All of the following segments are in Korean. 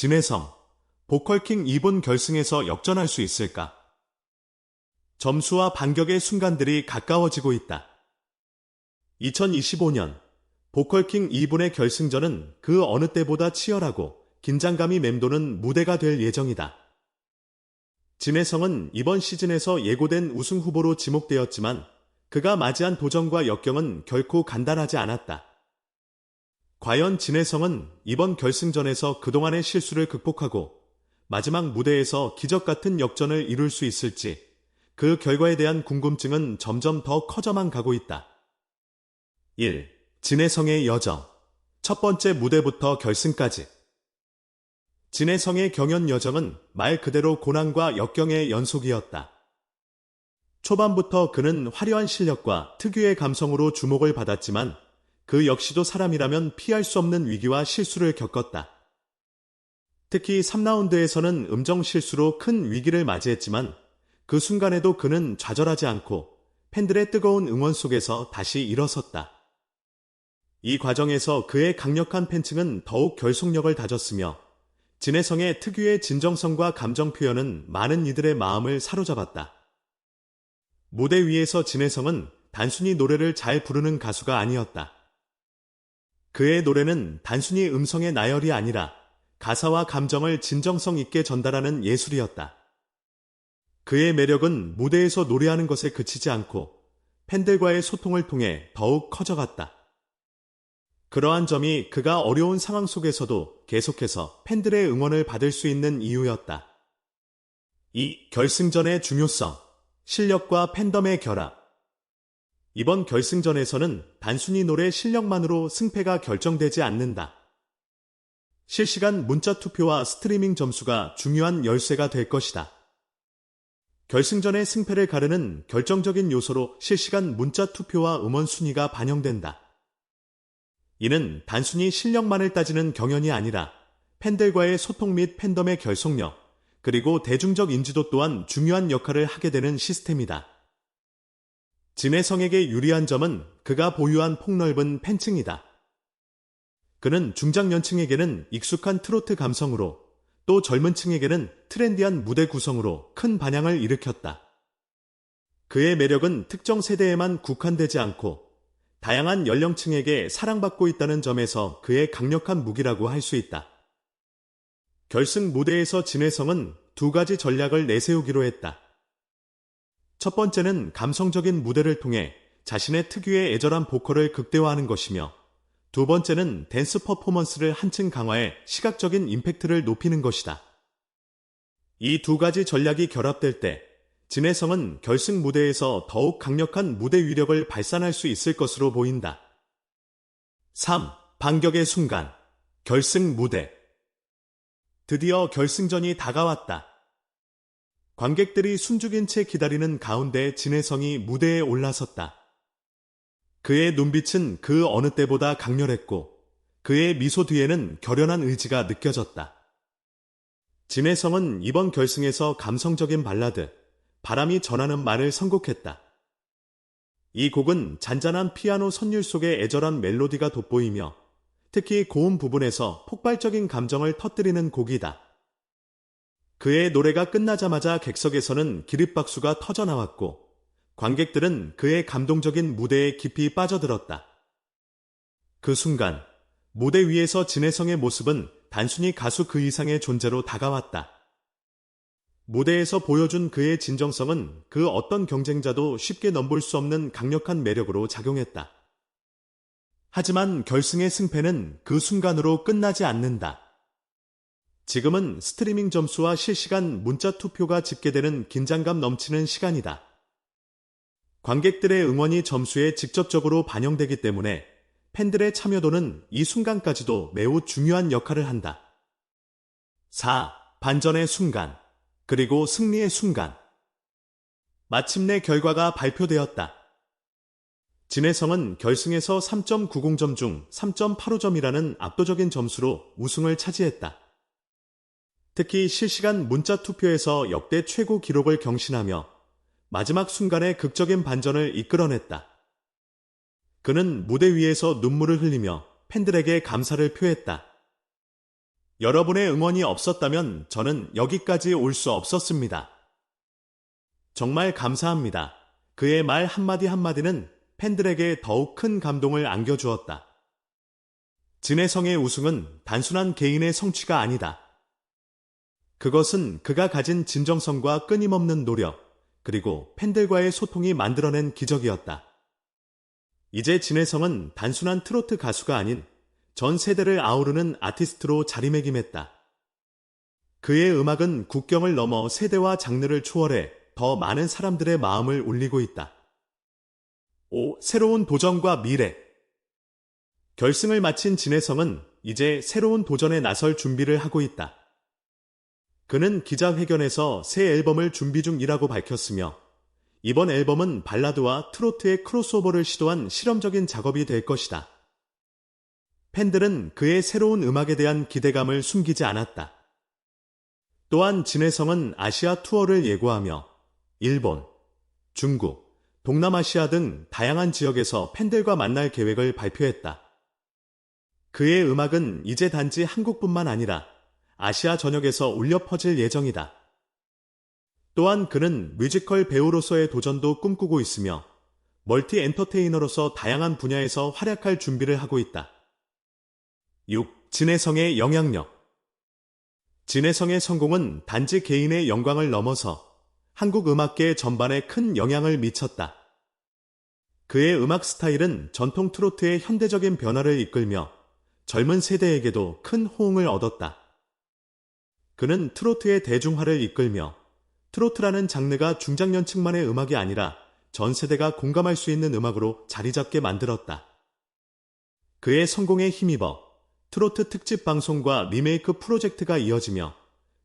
진혜성, 보컬킹 2분 결승에서 역전할 수 있을까? 점수와 반격의 순간들이 가까워지고 있다. 2025년 보컬킹 2분의 결승전은 그 어느 때보다 치열하고 긴장감이 맴도는 무대가 될 예정이다. 진혜성은 이번 시즌에서 예고된 우승 후보로 지목되었지만 그가 맞이한 도전과 역경은 결코 간단하지 않았다. 과연 진혜성은 이번 결승전에서 그동안의 실수를 극복하고 마지막 무대에서 기적 같은 역전을 이룰 수 있을지 그 결과에 대한 궁금증은 점점 더 커져만 가고 있다. 1. 진혜성의 여정. 첫 번째 무대부터 결승까지. 진혜성의 경연 여정은 말 그대로 고난과 역경의 연속이었다. 초반부터 그는 화려한 실력과 특유의 감성으로 주목을 받았지만 그 역시도 사람이라면 피할 수 없는 위기와 실수를 겪었다. 특히 3라운드에서는 음정 실수로 큰 위기를 맞이했지만 그 순간에도 그는 좌절하지 않고 팬들의 뜨거운 응원 속에서 다시 일어섰다. 이 과정에서 그의 강력한 팬층은 더욱 결속력을 다졌으며 진혜성의 특유의 진정성과 감정 표현은 많은 이들의 마음을 사로잡았다. 무대 위에서 진혜성은 단순히 노래를 잘 부르는 가수가 아니었다. 그의 노래는 단순히 음성의 나열이 아니라 가사와 감정을 진정성 있게 전달하는 예술이었다. 그의 매력은 무대에서 노래하는 것에 그치지 않고 팬들과의 소통을 통해 더욱 커져갔다. 그러한 점이 그가 어려운 상황 속에서도 계속해서 팬들의 응원을 받을 수 있는 이유였다. 이 결승전의 중요성, 실력과 팬덤의 결합. 이번 결승전에서는 단순히 노래 실력만으로 승패가 결정되지 않는다. 실시간 문자 투표와 스트리밍 점수가 중요한 열쇠가 될 것이다. 결승전의 승패를 가르는 결정적인 요소로 실시간 문자 투표와 음원 순위가 반영된다. 이는 단순히 실력만을 따지는 경연이 아니라 팬들과의 소통 및 팬덤의 결속력, 그리고 대중적 인지도 또한 중요한 역할을 하게 되는 시스템이다. 진혜성에게 유리한 점은 그가 보유한 폭넓은 팬층이다. 그는 중장년층에게는 익숙한 트로트 감성으로 또 젊은 층에게는 트렌디한 무대 구성으로 큰 반향을 일으켰다. 그의 매력은 특정 세대에만 국한되지 않고 다양한 연령층에게 사랑받고 있다는 점에서 그의 강력한 무기라고 할 수 있다. 결승 무대에서 진혜성은 두 가지 전략을 내세우기로 했다. 첫 번째는 감성적인 무대를 통해 자신의 특유의 애절한 보컬을 극대화하는 것이며 두 번째는 댄스 퍼포먼스를 한층 강화해 시각적인 임팩트를 높이는 것이다. 이 두 가지 전략이 결합될 때 진혜성은 결승 무대에서 더욱 강력한 무대 위력을 발산할 수 있을 것으로 보인다. 3. 반격의 순간. 결승 무대. 드디어 결승전이 다가왔다. 관객들이 숨죽인 채 기다리는 가운데 진혜성이 무대에 올라섰다. 그의 눈빛은 그 어느 때보다 강렬했고 그의 미소 뒤에는 결연한 의지가 느껴졌다. 진혜성은 이번 결승에서 감성적인 발라드, 바람이 전하는 말을 선곡했다. 이 곡은 잔잔한 피아노 선율 속에 애절한 멜로디가 돋보이며 특히 고음 부분에서 폭발적인 감정을 터뜨리는 곡이다. 그의 노래가 끝나자마자 객석에서는 기립박수가 터져나왔고 관객들은 그의 감동적인 무대에 깊이 빠져들었다. 그 순간 무대 위에서 진혜성의 모습은 단순히 가수 그 이상의 존재로 다가왔다. 무대에서 보여준 그의 진정성은 그 어떤 경쟁자도 쉽게 넘볼 수 없는 강력한 매력으로 작용했다. 하지만 결승의 승패는 그 순간으로 끝나지 않는다. 지금은 스트리밍 점수와 실시간 문자 투표가 집계되는 긴장감 넘치는 시간이다. 관객들의 응원이 점수에 직접적으로 반영되기 때문에 팬들의 참여도는 이 순간까지도 매우 중요한 역할을 한다. 4. 반전의 순간 그리고 승리의 순간. 마침내 결과가 발표되었다. 진혜성은 결승에서 3.90점 중 3.85점이라는 압도적인 점수로 우승을 차지했다. 특히 실시간 문자 투표에서 역대 최고 기록을 경신하며 마지막 순간에 극적인 반전을 이끌어냈다. 그는 무대 위에서 눈물을 흘리며 팬들에게 감사를 표했다. 여러분의 응원이 없었다면 저는 여기까지 올 수 없었습니다. 정말 감사합니다. 그의 말 한마디 한마디는 팬들에게 더욱 큰 감동을 안겨주었다. 진해성의 우승은 단순한 개인의 성취가 아니다. 그것은 그가 가진 진정성과 끊임없는 노력, 그리고 팬들과의 소통이 만들어낸 기적이었다. 이제 진해성은 단순한 트로트 가수가 아닌 전 세대를 아우르는 아티스트로 자리매김했다. 그의 음악은 국경을 넘어 세대와 장르를 초월해 더 많은 사람들의 마음을 울리고 있다. 5. 새로운 도전과 미래 결승을 마친 진해성은 이제 새로운 도전에 나설 준비를 하고 있다. 그는 기자회견에서 새 앨범을 준비 중이라고 밝혔으며 이번 앨범은 발라드와 트로트의 크로스오버를 시도한 실험적인 작업이 될 것이다. 팬들은 그의 새로운 음악에 대한 기대감을 숨기지 않았다. 또한 진해성은 아시아 투어를 예고하며 일본, 중국, 동남아시아 등 다양한 지역에서 팬들과 만날 계획을 발표했다. 그의 음악은 이제 단지 한국뿐만 아니라 아시아 전역에서 울려 퍼질 예정이다. 또한 그는 뮤지컬 배우로서의 도전도 꿈꾸고 있으며 멀티 엔터테이너로서 다양한 분야에서 활약할 준비를 하고 있다. 6. 진해성의 영향력 진해성의 성공은 단지 개인의 영광을 넘어서 한국 음악계 전반에 큰 영향을 미쳤다. 그의 음악 스타일은 전통 트로트의 현대적인 변화를 이끌며 젊은 세대에게도 큰 호응을 얻었다. 그는 트로트의 대중화를 이끌며 트로트라는 장르가 중장년층만의 음악이 아니라 전 세대가 공감할 수 있는 음악으로 자리 잡게 만들었다. 그의 성공에 힘입어 트로트 특집 방송과 리메이크 프로젝트가 이어지며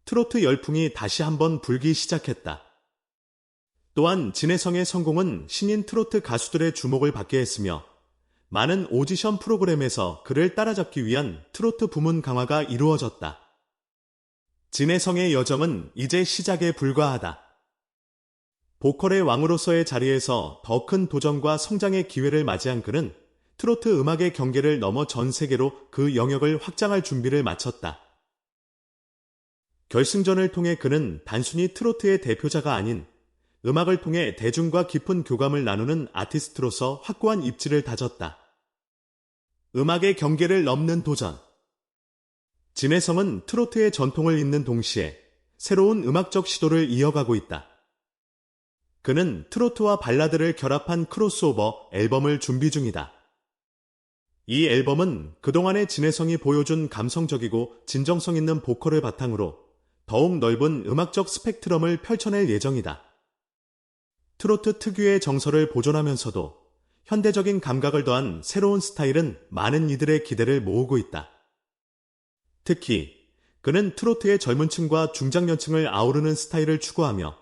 트로트 열풍이 다시 한번 불기 시작했다. 또한 진해성의 성공은 신인 트로트 가수들의 주목을 받게 했으며 많은 오디션 프로그램에서 그를 따라잡기 위한 트로트 부문 강화가 이루어졌다. 진해성의 여정은 이제 시작에 불과하다. 보컬의 왕으로서의 자리에서 더 큰 도전과 성장의 기회를 맞이한 그는 트로트 음악의 경계를 넘어 전 세계로 그 영역을 확장할 준비를 마쳤다. 결승전을 통해 그는 단순히 트로트의 대표자가 아닌 음악을 통해 대중과 깊은 교감을 나누는 아티스트로서 확고한 입지를 다졌다. 음악의 경계를 넘는 도전. 진해성은 트로트의 전통을 잇는 동시에 새로운 음악적 시도를 이어가고 있다. 그는 트로트와 발라드를 결합한 크로스오버 앨범을 준비 중이다. 이 앨범은 그동안의 진해성이 보여준 감성적이고 진정성 있는 보컬을 바탕으로 더욱 넓은 음악적 스펙트럼을 펼쳐낼 예정이다. 트로트 특유의 정서를 보존하면서도 현대적인 감각을 더한 새로운 스타일은 많은 이들의 기대를 모으고 있다. 특히 그는 트로트의 젊은 층과 중장년층을 아우르는 스타일을 추구하며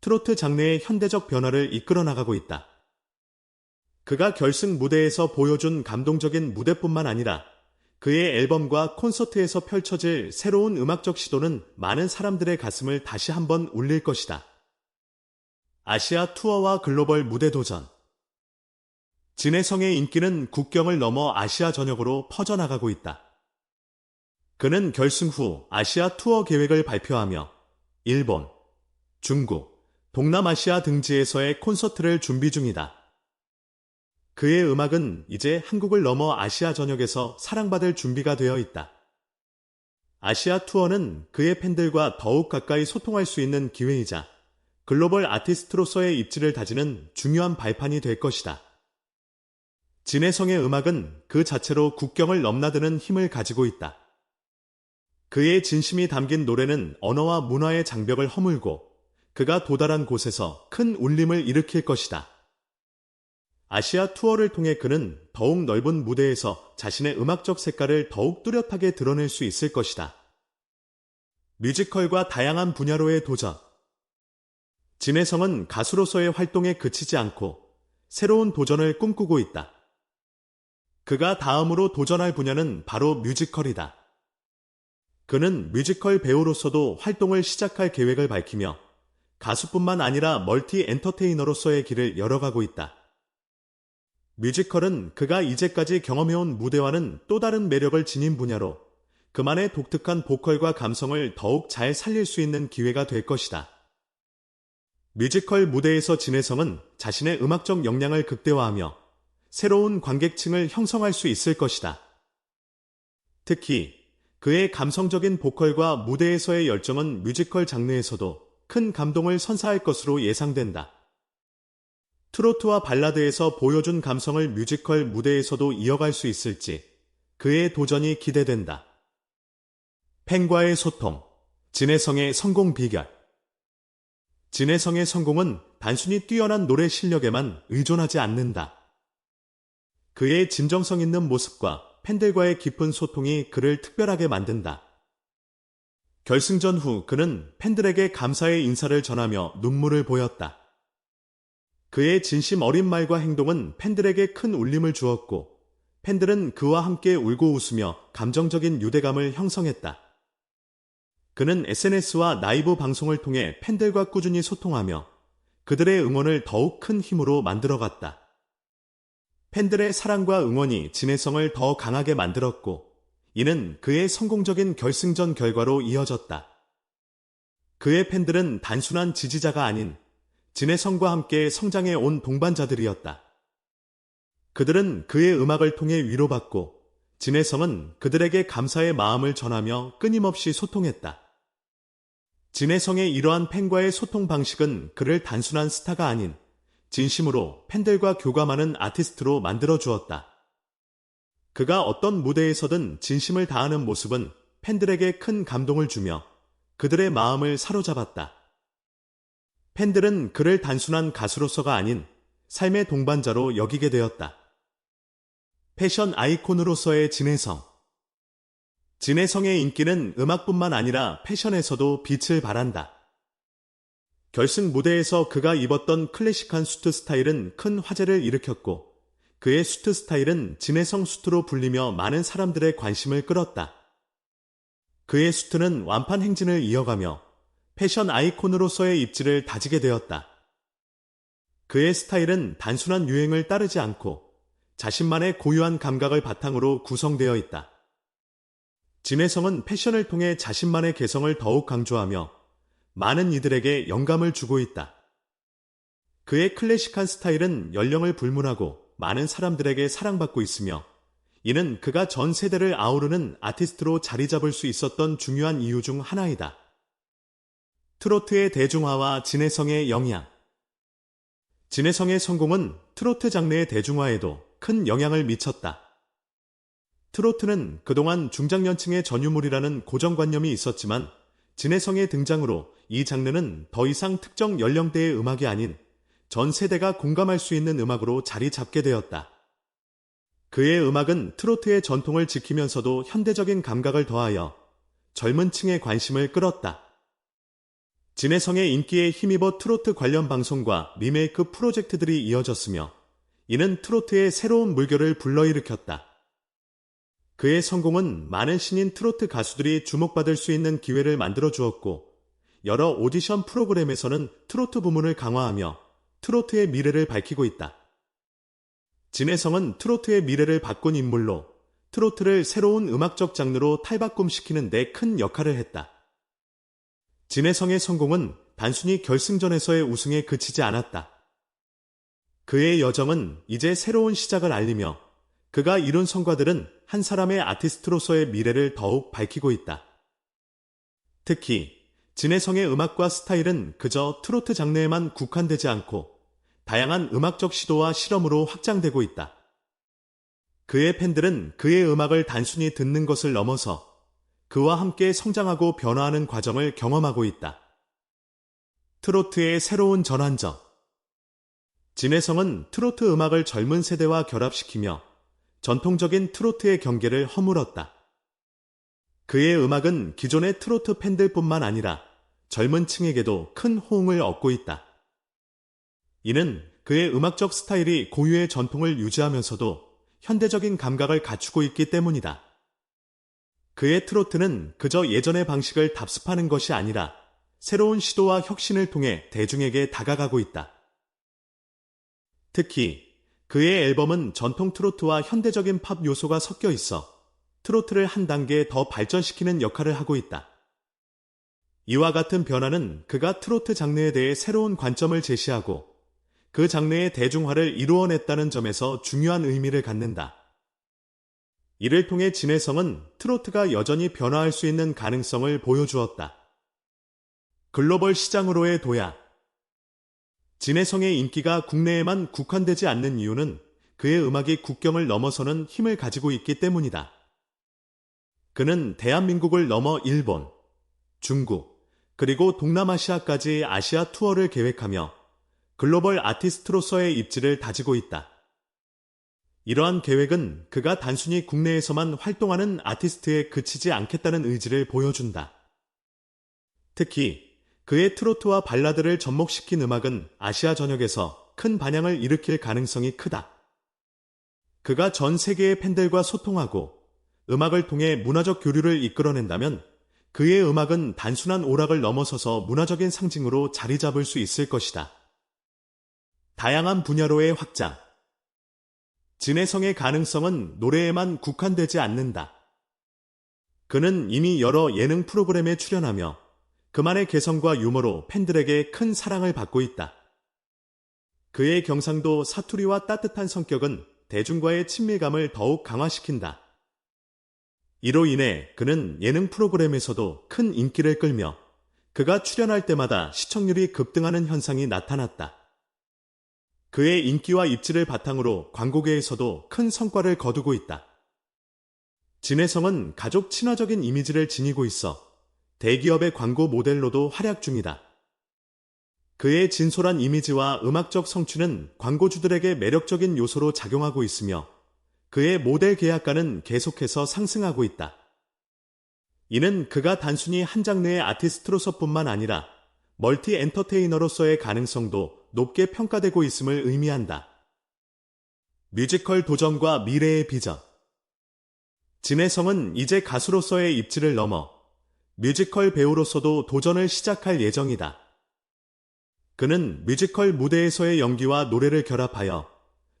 트로트 장르의 현대적 변화를 이끌어 나가고 있다. 그가 결승 무대에서 보여준 감동적인 무대뿐만 아니라 그의 앨범과 콘서트에서 펼쳐질 새로운 음악적 시도는 많은 사람들의 가슴을 다시 한번 울릴 것이다. 아시아 투어와 글로벌 무대 도전 진해성의 인기는 국경을 넘어 아시아 전역으로 퍼져나가고 있다. 그는 결승 후 아시아 투어 계획을 발표하며 일본, 중국, 동남아시아 등지에서의 콘서트를 준비 중이다. 그의 음악은 이제 한국을 넘어 아시아 전역에서 사랑받을 준비가 되어 있다. 아시아 투어는 그의 팬들과 더욱 가까이 소통할 수 있는 기회이자 글로벌 아티스트로서의 입지를 다지는 중요한 발판이 될 것이다. 진해성의 음악은 그 자체로 국경을 넘나드는 힘을 가지고 있다. 그의 진심이 담긴 노래는 언어와 문화의 장벽을 허물고 그가 도달한 곳에서 큰 울림을 일으킬 것이다. 아시아 투어를 통해 그는 더욱 넓은 무대에서 자신의 음악적 색깔을 더욱 뚜렷하게 드러낼 수 있을 것이다. 뮤지컬과 다양한 분야로의 도전. 진해성은 가수로서의 활동에 그치지 않고 새로운 도전을 꿈꾸고 있다. 그가 다음으로 도전할 분야는 바로 뮤지컬이다. 그는 뮤지컬 배우로서도 활동을 시작할 계획을 밝히며 가수뿐만 아니라 멀티 엔터테이너로서의 길을 열어가고 있다. 뮤지컬은 그가 이제까지 경험해온 무대와는 또 다른 매력을 지닌 분야로 그만의 독특한 보컬과 감성을 더욱 잘 살릴 수 있는 기회가 될 것이다. 뮤지컬 무대에서 진혜성은 자신의 음악적 역량을 극대화하며 새로운 관객층을 형성할 수 있을 것이다. 특히 그의 감성적인 보컬과 무대에서의 열정은 뮤지컬 장르에서도 큰 감동을 선사할 것으로 예상된다. 트로트와 발라드에서 보여준 감성을 뮤지컬 무대에서도 이어갈 수 있을지 그의 도전이 기대된다. 팬과의 소통, 진혜성의 성공 비결. 진혜성의 성공은 단순히 뛰어난 노래 실력에만 의존하지 않는다. 그의 진정성 있는 모습과 팬들과의 깊은 소통이 그를 특별하게 만든다. 결승전 후 그는 팬들에게 감사의 인사를 전하며 눈물을 보였다. 그의 진심 어린 말과 행동은 팬들에게 큰 울림을 주었고, 팬들은 그와 함께 울고 웃으며 감정적인 유대감을 형성했다. 그는 SNS와 라이브 방송을 통해 팬들과 꾸준히 소통하며 그들의 응원을 더욱 큰 힘으로 만들어갔다. 팬들의 사랑과 응원이 진해성을 더 강하게 만들었고, 이는 그의 성공적인 결승전 결과로 이어졌다. 그의 팬들은 단순한 지지자가 아닌 진해성과 함께 성장해 온 동반자들이었다. 그들은 그의 음악을 통해 위로받고 진해성은 그들에게 감사의 마음을 전하며 끊임없이 소통했다. 진혜성의 이러한 팬과의 소통 방식은 그를 단순한 스타가 아닌 진심으로 팬들과 교감하는 아티스트로 만들어 주었다. 그가 어떤 무대에서든 진심을 다하는 모습은 팬들에게 큰 감동을 주며 그들의 마음을 사로잡았다. 팬들은 그를 단순한 가수로서가 아닌 삶의 동반자로 여기게 되었다. 패션 아이콘으로서의 진혜성. 진혜성의 인기는 음악뿐만 아니라 패션에서도 빛을 발한다. 결승 무대에서 그가 입었던 클래식한 수트 스타일은 큰 화제를 일으켰고 그의 수트 스타일은 진혜성 수트로 불리며 많은 사람들의 관심을 끌었다. 그의 수트는 완판 행진을 이어가며 패션 아이콘으로서의 입지를 다지게 되었다. 그의 스타일은 단순한 유행을 따르지 않고 자신만의 고유한 감각을 바탕으로 구성되어 있다. 진혜성은 패션을 통해 자신만의 개성을 더욱 강조하며 많은 이들에게 영감을 주고 있다. 그의 클래식한 스타일은 연령을 불문하고 많은 사람들에게 사랑받고 있으며 이는 그가 전 세대를 아우르는 아티스트로 자리 잡을 수 있었던 중요한 이유 중 하나이다. 트로트의 대중화와 진혜성의 영향 진혜성의 성공은 트로트 장르의 대중화에도 큰 영향을 미쳤다. 트로트는 그동안 중장년층의 전유물이라는 고정관념이 있었지만 진혜성의 등장으로 이 장르는 더 이상 특정 연령대의 음악이 아닌 전 세대가 공감할 수 있는 음악으로 자리 잡게 되었다. 그의 음악은 트로트의 전통을 지키면서도 현대적인 감각을 더하여 젊은 층의 관심을 끌었다. 진혜성의 인기에 힘입어 트로트 관련 방송과 리메이크 프로젝트들이 이어졌으며 이는 트로트의 새로운 물결을 불러일으켰다. 그의 성공은 많은 신인 트로트 가수들이 주목받을 수 있는 기회를 만들어 주었고, 여러 오디션 프로그램에서는 트로트 부문을 강화하며 트로트의 미래를 밝히고 있다. 진혜성은 트로트의 미래를 바꾼 인물로 트로트를 새로운 음악적 장르로 탈바꿈시키는 데 큰 역할을 했다. 진혜성의 성공은 단순히 결승전에서의 우승에 그치지 않았다. 그의 여정은 이제 새로운 시작을 알리며 그가 이룬 성과들은 한 사람의 아티스트로서의 미래를 더욱 밝히고 있다. 특히 진혜성의 음악과 스타일은 그저 트로트 장르에만 국한되지 않고 다양한 음악적 시도와 실험으로 확장되고 있다. 그의 팬들은 그의 음악을 단순히 듣는 것을 넘어서 그와 함께 성장하고 변화하는 과정을 경험하고 있다. 트로트의 새로운 전환점. 진혜성은 트로트 음악을 젊은 세대와 결합시키며 전통적인 트로트의 경계를 허물었다. 그의 음악은 기존의 트로트 팬들뿐만 아니라 젊은 층에게도 큰 호응을 얻고 있다. 이는 그의 음악적 스타일이 고유의 전통을 유지하면서도 현대적인 감각을 갖추고 있기 때문이다. 그의 트로트는 그저 예전의 방식을 답습하는 것이 아니라 새로운 시도와 혁신을 통해 대중에게 다가가고 있다. 특히 그의 앨범은 전통 트로트와 현대적인 팝 요소가 섞여 있어 트로트를 한 단계 더 발전시키는 역할을 하고 있다. 이와 같은 변화는 그가 트로트 장르에 대해 새로운 관점을 제시하고 그 장르의 대중화를 이루어냈다는 점에서 중요한 의미를 갖는다. 이를 통해 진해성은 트로트가 여전히 변화할 수 있는 가능성을 보여주었다. 글로벌 시장으로의 도약 진해성의 인기가 국내에만 국한되지 않는 이유는 그의 음악이 국경을 넘어서는 힘을 가지고 있기 때문이다. 그는 대한민국을 넘어 일본, 중국, 그리고 동남아시아까지 아시아 투어를 계획하며 글로벌 아티스트로서의 입지를 다지고 있다. 이러한 계획은 그가 단순히 국내에서만 활동하는 아티스트에 그치지 않겠다는 의지를 보여준다. 특히 그의 트로트와 발라드를 접목시킨 음악은 아시아 전역에서 큰 반향을 일으킬 가능성이 크다. 그가 전 세계의 팬들과 소통하고 음악을 통해 문화적 교류를 이끌어낸다면 그의 음악은 단순한 오락을 넘어서서 문화적인 상징으로 자리 잡을 수 있을 것이다. 다양한 분야로의 확장. 진해성의 가능성은 노래에만 국한되지 않는다. 그는 이미 여러 예능 프로그램에 출연하며 그만의 개성과 유머로 팬들에게 큰 사랑을 받고 있다. 그의 경상도 사투리와 따뜻한 성격은 대중과의 친밀감을 더욱 강화시킨다. 이로 인해 그는 예능 프로그램에서도 큰 인기를 끌며 그가 출연할 때마다 시청률이 급등하는 현상이 나타났다. 그의 인기와 입지를 바탕으로 광고계에서도 큰 성과를 거두고 있다. 진해성은 가족 친화적인 이미지를 지니고 있어 대기업의 광고 모델로도 활약 중이다. 그의 진솔한 이미지와 음악적 성취는 광고주들에게 매력적인 요소로 작용하고 있으며 그의 모델 계약가는 계속해서 상승하고 있다. 이는 그가 단순히 한 장르의 아티스트로서뿐만 아니라 멀티 엔터테이너로서의 가능성도 높게 평가되고 있음을 의미한다. 뮤지컬 도전과 미래의 비전 진해성은 이제 가수로서의 입지를 넘어 뮤지컬 배우로서도 도전을 시작할 예정이다. 그는 뮤지컬 무대에서의 연기와 노래를 결합하여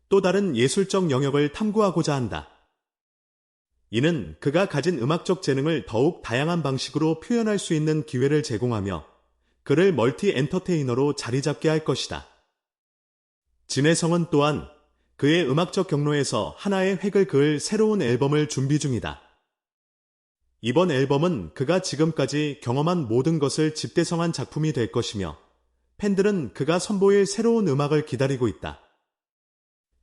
또 다른 예술적 영역을 탐구하고자 한다. 이는 그가 가진 음악적 재능을 더욱 다양한 방식으로 표현할 수 있는 기회를 제공하며 그를 멀티 엔터테이너로 자리 잡게 할 것이다. 진해성은 또한 그의 음악적 경로에서 하나의 획을 그을 새로운 앨범을 준비 중이다. 이번 앨범은 그가 지금까지 경험한 모든 것을 집대성한 작품이 될 것이며 팬들은 그가 선보일 새로운 음악을 기다리고 있다.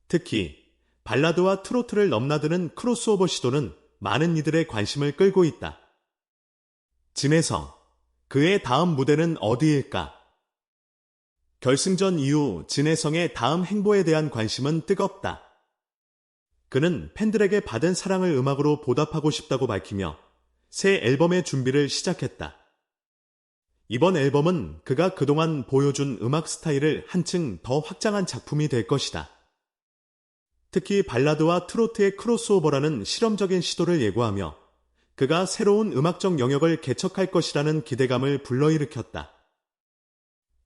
특히 발라드와 트로트를 넘나드는 크로스오버 시도는 많은 이들의 관심을 끌고 있다. 진혜성, 그의 다음 무대는 어디일까? 결승전 이후 진혜성의 다음 행보에 대한 관심은 뜨겁다. 그는 팬들에게 받은 사랑을 음악으로 보답하고 싶다고 밝히며 새 앨범의 준비를 시작했다. 이번 앨범은 그가 그동안 보여준 음악 스타일을 한층 더 확장한 작품이 될 것이다. 특히 발라드와 트로트의 크로스오버라는 실험적인 시도를 예고하며 그가 새로운 음악적 영역을 개척할 것이라는 기대감을 불러일으켰다.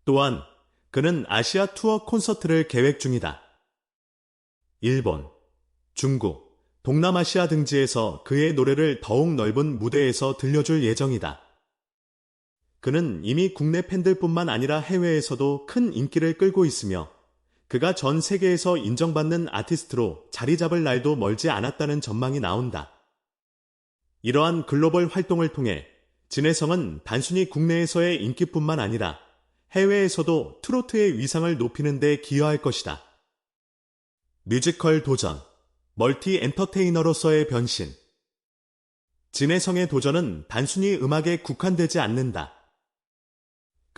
또한 그는 아시아 투어 콘서트를 계획 중이다. 일본, 중국, 동남아시아 등지에서 그의 노래를 더욱 넓은 무대에서 들려줄 예정이다. 그는 이미 국내 팬들뿐만 아니라 해외에서도 큰 인기를 끌고 있으며 그가 전 세계에서 인정받는 아티스트로 자리 잡을 날도 멀지 않았다는 전망이 나온다. 이러한 글로벌 활동을 통해 진해성은 단순히 국내에서의 인기뿐만 아니라 해외에서도 트로트의 위상을 높이는 데 기여할 것이다. 뮤지컬 도전 멀티 엔터테이너로서의 변신. 진해성의 도전은 단순히 음악에 국한되지 않는다.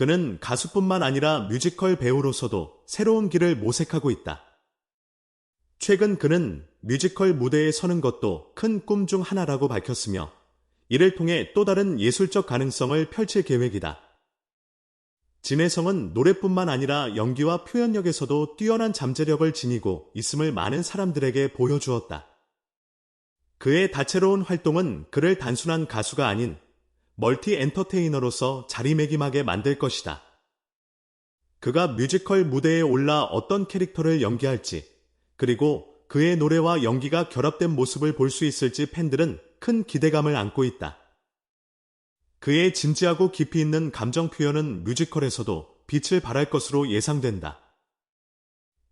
그는 가수뿐만 아니라 뮤지컬 배우로서도 새로운 길을 모색하고 있다. 최근 그는 뮤지컬 무대에 서는 것도 큰 꿈 중 하나라고 밝혔으며 이를 통해 또 다른 예술적 가능성을 펼칠 계획이다. 진해성은 노래뿐만 아니라 연기와 표현력에서도 뛰어난 잠재력을 지니고 있음을 많은 사람들에게 보여주었다. 그의 다채로운 활동은 그를 단순한 가수가 아닌 멀티 엔터테이너로서 자리매김하게 만들 것이다. 그가 뮤지컬 무대에 올라 어떤 캐릭터를 연기할지, 그리고 그의 노래와 연기가 결합된 모습을 볼 수 있을지 팬들은 큰 기대감을 안고 있다. 그의 진지하고 깊이 있는 감정 표현은 뮤지컬에서도 빛을 발할 것으로 예상된다.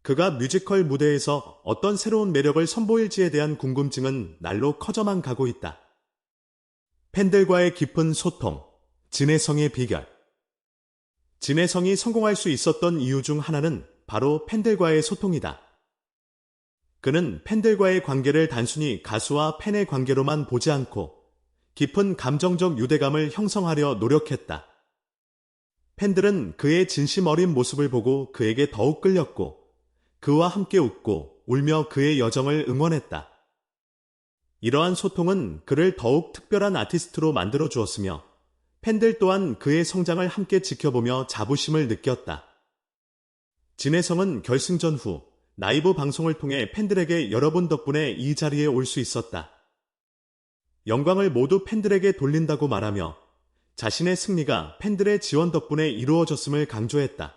그가 뮤지컬 무대에서 어떤 새로운 매력을 선보일지에 대한 궁금증은 날로 커져만 가고 있다. 팬들과의 깊은 소통, 진해성의 비결. 진해성이 성공할 수 있었던 이유 중 하나는 바로 팬들과의 소통이다. 그는 팬들과의 관계를 단순히 가수와 팬의 관계로만 보지 않고 깊은 감정적 유대감을 형성하려 노력했다. 팬들은 그의 진심 어린 모습을 보고 그에게 더욱 끌렸고 그와 함께 웃고 울며 그의 여정을 응원했다. 이러한 소통은 그를 더욱 특별한 아티스트로 만들어 주었으며 팬들 또한 그의 성장을 함께 지켜보며 자부심을 느꼈다. 진혜성은 결승전 후 라이브 방송을 통해 팬들에게 여러분 덕분에 이 자리에 올 수 있었다. 영광을 모두 팬들에게 돌린다고 말하며 자신의 승리가 팬들의 지원 덕분에 이루어졌음을 강조했다.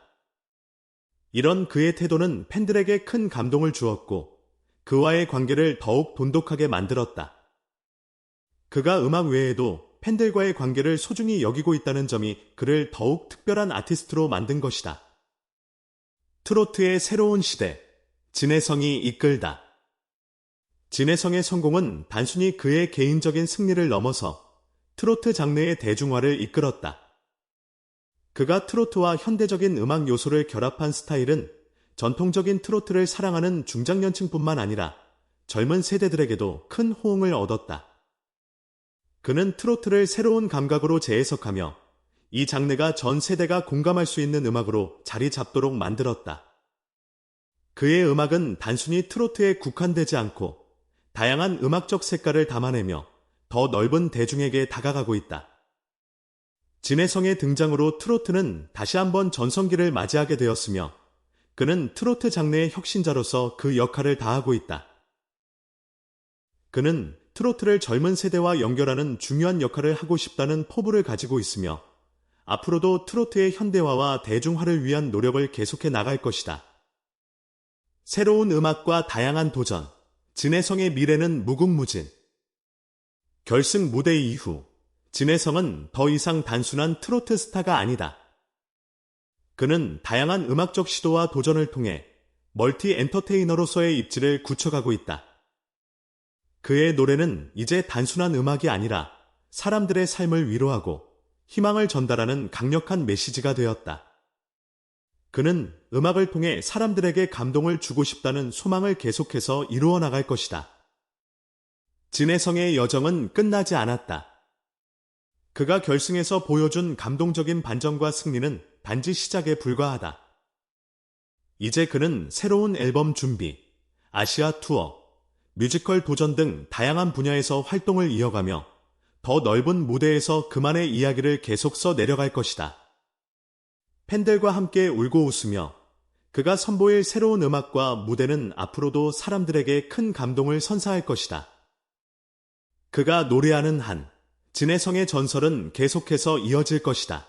이런 그의 태도는 팬들에게 큰 감동을 주었고 그와의 관계를 더욱 돈독하게 만들었다. 그가 음악 외에도 팬들과의 관계를 소중히 여기고 있다는 점이 그를 더욱 특별한 아티스트로 만든 것이다. 트로트의 새로운 시대, 진해성이 이끌다. 진해성의 성공은 단순히 그의 개인적인 승리를 넘어서 트로트 장르의 대중화를 이끌었다. 그가 트로트와 현대적인 음악 요소를 결합한 스타일은 전통적인 트로트를 사랑하는 중장년층뿐만 아니라 젊은 세대들에게도 큰 호응을 얻었다. 그는 트로트를 새로운 감각으로 재해석하며 이 장르가 전 세대가 공감할 수 있는 음악으로 자리 잡도록 만들었다. 그의 음악은 단순히 트로트에 국한되지 않고 다양한 음악적 색깔을 담아내며 더 넓은 대중에게 다가가고 있다. 진해성의 등장으로 트로트는 다시 한번 전성기를 맞이하게 되었으며 그는 트로트 장르의 혁신자로서 그 역할을 다하고 있다. 그는 트로트를 젊은 세대와 연결하는 중요한 역할을 하고 싶다는 포부를 가지고 있으며 앞으로도 트로트의 현대화와 대중화를 위한 노력을 계속해 나갈 것이다. 새로운 음악과 다양한 도전, 진해성의 미래는 무궁무진. 결승 무대 이후 진해성은 더 이상 단순한 트로트 스타가 아니다. 그는 다양한 음악적 시도와 도전을 통해 멀티 엔터테이너로서의 입지를 굳혀가고 있다. 그의 노래는 이제 단순한 음악이 아니라 사람들의 삶을 위로하고 희망을 전달하는 강력한 메시지가 되었다. 그는 음악을 통해 사람들에게 감동을 주고 싶다는 소망을 계속해서 이루어 나갈 것이다. 진해성의 여정은 끝나지 않았다. 그가 결승에서 보여준 감동적인 반전과 승리는 단지 시작에 불과하다. 이제 그는 새로운 앨범 준비, 아시아 투어, 뮤지컬 도전 등 다양한 분야에서 활동을 이어가며 더 넓은 무대에서 그만의 이야기를 계속 써 내려갈 것이다. 팬들과 함께 울고 웃으며 그가 선보일 새로운 음악과 무대는 앞으로도 사람들에게 큰 감동을 선사할 것이다. 그가 노래하는 한, 진해성의 전설은 계속해서 이어질 것이다.